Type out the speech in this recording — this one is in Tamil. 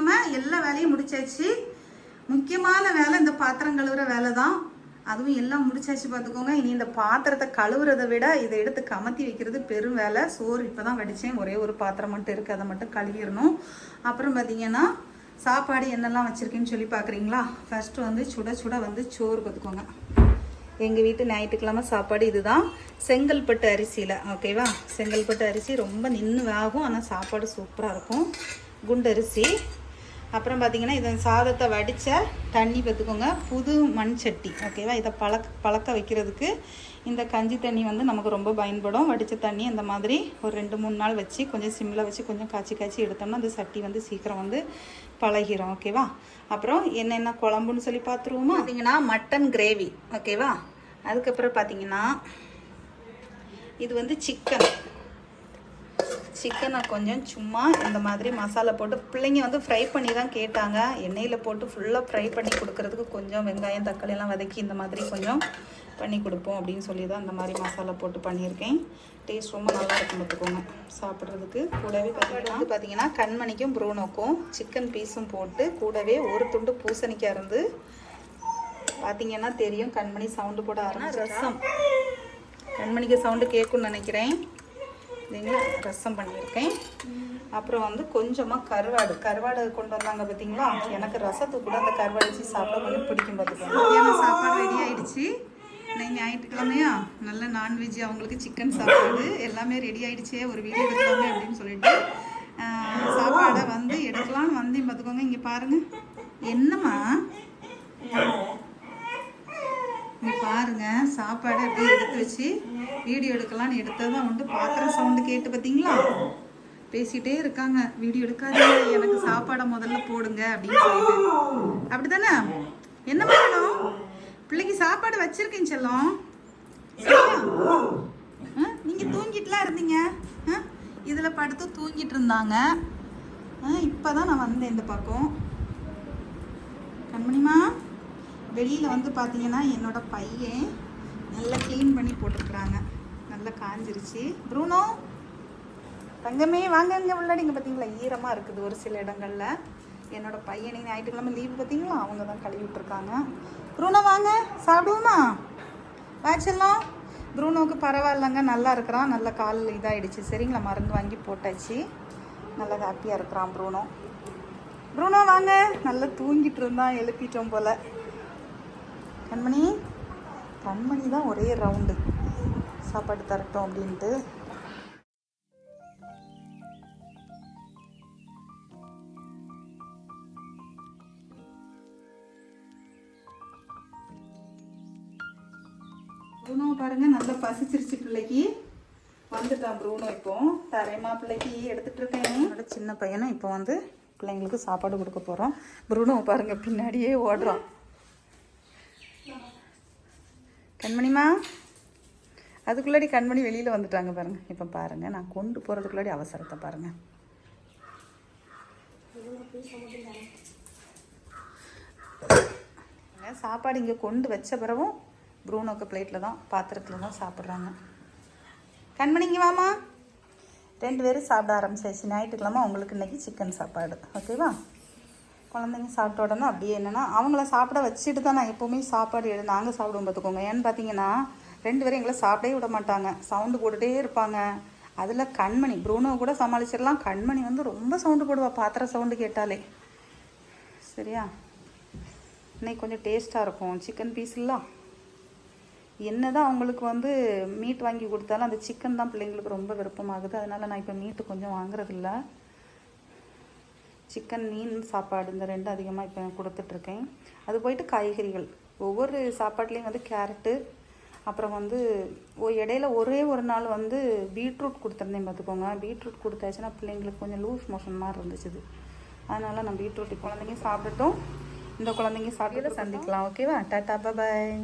இல்லாமல் எல்லா வேலையும் முடிச்சாச்சு. முக்கியமான வேலை இந்த பாத்திரம் கழுவுற வேலை தான் அதுவும் எல்லாம் முடிச்சாச்சு பார்த்துக்கோங்க இனி இந்த பாத்திரத்தை கழுவுறதை விட இதை எடுத்து கமத்தி வைக்கிறது பெரும் வேலை. சோறு இப்போ தான் வடித்தேன் ஒரே ஒரு பாத்திரம் மட்டும் இருக்குது அதை மட்டும் கழுவிடணும். அப்புறம் பார்த்தீங்கன்னா சாப்பாடு என்னெல்லாம் வச்சுருக்கேன்னு சொல்லி பார்க்குறீங்களா ஃபர்ஸ்ட் வந்து சுட சுட வந்து சோறு பார்த்துக்கோங்க எங்கள் வீட்டு ஞாயிற்றுக்கிழமை சாப்பாடு இதுதான். செங்கல்பட்டு அரிசியில் ஓகேவா செங்கல்பட்டு அரிசி ரொம்ப நின்று ஆகும். ஆனால் சாப்பாடு சூப்பராக இருக்கும். குண்டரிசி அப்புறம் பார்த்தீங்கன்னா இதை சாதத்தை வடித்த தண்ணி பார்த்துக்கோங்க புது மண் சட்டி ஓகேவா இதை பழக்க பழக்க வைக்கிறதுக்கு இந்த கஞ்சி தண்ணி வந்து நமக்கு ரொம்ப பயன்படும். வடித்த தண்ணி அந்த மாதிரி ஒரு ரெண்டு மூணு நாள் வச்சு கொஞ்சம் சிம்மில் வச்சு கொஞ்சம் காய்ச்சி காய்ச்சி எடுத்தோம்னா அந்த சட்டி வந்து சீக்கிரம் வந்து பழகிரும் ஓகேவா அப்புறம் என்னென்ன குழம்புன்னு சொல்லி பார்த்துருவோமா பார்த்தீங்கன்னா மட்டன் கிரேவி ஓகேவா அதுக்கப்புறம் பார்த்தீங்கன்னா இது வந்து சிக்கன் சிக்கனை கொஞ்சம் சும்மா இந்த மாதிரி மசாலா போட்டு பிள்ளைங்க வந்து ஃப்ரை பண்ணி தான் கேட்டாங்க. எண்ணெயில் போட்டு ஃபுல்லாக ஃப்ரை பண்ணி கொடுக்கறதுக்கு கொஞ்சம் வெங்காயம் தக்காளி எல்லாம் வதக்கி இந்த மாதிரி கொஞ்சம் பண்ணி கொடுப்போம் அப்படின்னு சொல்லி தான் இந்த மாதிரி மசாலா போட்டு பண்ணியிருக்கேன். டேஸ்ட் ரொம்ப நல்லா இருக்கும் பார்த்துக்கோங்க. சாப்பிட்றதுக்கு கூடவே பார்த்தீங்கன்னா பார்த்தீங்கன்னா கண்மணிக்கும் ப்ரூனோக்கும் சிக்கன் பீஸும் போட்டு கூடவே ஒரு துண்டு பூசணிக்காய் இருந்து பார்த்தீங்கன்னா தெரியும் கண்மணி சவுண்டு போட ஆரம்பிச்சு ரசம். கண்மணிக்கு சவுண்டு கேட்கும்னு நினைக்கிறேன். இல்லைங்களா ரசம் பண்ணியிருக்கேன். அப்புறம் வந்து கொஞ்சமாக கருவாடு கருவாடு கொண்டு வந்தாங்க பார்த்தீங்களா எனக்கு ரசத்துக்கு கூட அந்த கருவாடு வச்சு சாப்பிட கொஞ்சம் பிடிக்கும் பார்த்துக்கோங்க சாப்பாடு ரெடி ஆயிடுச்சு. இன்னைக்கு ஞாயிற்றுக்கிழமையா? நல்ல நான்வெஜ் அவங்களுக்கு சிக்கன் சாப்பாடு எல்லாமே ரெடி ஆயிடுச்சே ஒரு வீடியோ எடுக்கலாமே அப்படின்னு சொல்லிட்டு. சாப்பாடை வந்து எடுக்கலாம்னு வந்தேன் பார்த்துக்கோங்க இங்கே பாருங்க. என்னம்மா? நீ பாருங்க சாப்பாடு அப்படியே எடுத்து வச்சு வீடியோ எடுக்கலாம்னு எடுத்ததான் உண்டு. பாத்திரம் சவுண்டு கேட்டு பார்த்தீங்களா பேசிட்டே இருக்காங்க. வீடியோ எடுக்காதீங்க. எனக்கு சாப்பாடை முதல்ல போடுங்க அப்படின்னு சொல்லிட்டு. அப்படிதானே என்ன பண்ணணும்? பிள்ளைக்கு சாப்பாடு வச்சிருக்கேன் செல்லம். ஆ, நீங்க தூங்கிட்டுலாம் இருந்தீங்க. ஆ, இதுல படுத்து தூங்கிட்டு இருந்தாங்க. இப்போ இப்பதான் நான் வந்தேன் இந்த பக்கம். கண்மணிமா வெளியில் வந்து பார்த்தீங்கன்னா என்னோட பையன் நல்லா க்ளீன் பண்ணி போட்டிருக்கிறாங்க. நல்லா காஞ்சிருச்சு. ப்ரூனோ தங்கமே வாங்க இங்கே உள்ளாடிங்க பார்த்தீங்களா ஈரமாக இருக்குது ஒரு சில இடங்களில். என்னோட பையனை ஞாயிற்றுக்கிழமை லீவு பார்த்தீங்களா அவங்க தான் கழுவி விட்டுருக்காங்க. ப்ரூனோ வாங்க. சாப்பிடுவோமா? வாச்செல்லாம் ப்ரூனோவுக்கு பரவாயில்லைங்க. நல்லா இருக்கிறான். நல்ல கால் இதாகிடுச்சு சரிங்களா மருந்து வாங்கி போட்டாச்சு. நல்லா ஹாப்பியாக இருக்கிறான் ப்ரூனோ. ப்ரூனோ வாங்க. நல்லா தூங்கிட்டு இருந்தான். எழுப்பிட்டோம் போல். கண்மணி? கண்மணி தான் ஒரே ரவுண்டு சாப்பாடு தரட்டும் அப்படின்ட்டு. ப்ரூனோ பாருங்க நல்லா பசிச்சிருச்சு பிள்ளைக்கு. வந்துட்டான் ப்ரூனோ இப்போ. தரையமா பிள்ளைக்கு எடுத்துட்டு இருக்கேன் என்னோட சின்ன பையனும் இப்போ வந்து பிள்ளைங்களுக்கு சாப்பாடு கொடுக்க போகிறோம் ப்ரூனோ பாருங்க பின்னாடியே ஓடுறான். கண்மணிமா? அதுக்குள்ளாடி கண்மணி வெளியில் வந்துட்டாங்க பாருங்க. இப்போ பாருங்க நான் கொண்டு போகிறதுக்குள்ளாடி அவசரத்தை பாருங்க. சாப்பாடு இங்கே கொண்டு வச்ச பிறகும் ப்ரூனோக்கு பிளேட்டில் தான் பாத்திரத்தில் தான் சாப்பிட்றாங்க. கண்மணிங்க வாமா ரெண்டு பேரும் சாப்பிட ஆரம்பிச்சாச்சு. ஞாயிற்றுக்கிழமை உங்களுக்கு இன்னைக்கு சிக்கன் சாப்பாடு. ஓகேவா குழந்தைங்க சாப்பிட்ட உடனே அப்படியே என்னென்னா அவங்கள சாப்பிட வச்சுட்டு தான் நான் எப்போவுமே சாப்பாடு எடு நாங்கள் சாப்பிடுவோம் பார்த்துக்கோங்க. ஏன்னு பார்த்தீங்கன்னா ரெண்டு பேரும் எங்களை சாப்பிடவே விட மாட்டாங்க. சவுண்டு போட்டுகிட்டே இருப்பாங்க. அதில் கண்மணி ப்ரூனோ கூட சமாளிச்சிடலாம். கண்மணி வந்து ரொம்ப சவுண்டு போடுவா பாத்திர சவுண்டு கேட்டாலே. சரியா? இன்னைக்கு கொஞ்சம் டேஸ்ட்டாக இருக்கும். சிக்கன் பீஸ்லாம் என்னதான் அவங்களுக்கு வந்து மீட் வாங்கி கொடுத்தாலும் அந்த சிக்கன் தான் பிள்ளைங்களுக்கு ரொம்ப விருப்பமாகுது. அதனால நான் இப்போ மீட்டு கொஞ்சம் வாங்குறதில்ல. சிக்கன் மீன் சாப்பாடு இந்த ரெண்டும் அதிகமாக இப்போ கொடுத்துட்ருக்கேன். அது போயிட்டு காய்கறிகள். ஒவ்வொரு சாப்பாட்லேயும் வந்து கேரட்டு அப்புறம் வந்து ஓ இடையில ஒரே ஒரு நாள் வந்து பீட்ரூட் கொடுத்துருந்தேன் பார்த்துக்கோங்க பீட்ரூட் கொடுத்தாச்சுன்னா பிள்ளைங்களுக்கு கொஞ்சம் லூஸ் மோஷன் மாதிரி இருந்துச்சு அதனால நான் பீட்ரூட் குழந்தைங்க சாப்பிட்டுட்டும் இந்த குழந்தைங்க சாப்பிட்டு சந்திக்கலாம். ஓகேவா? Tata bye.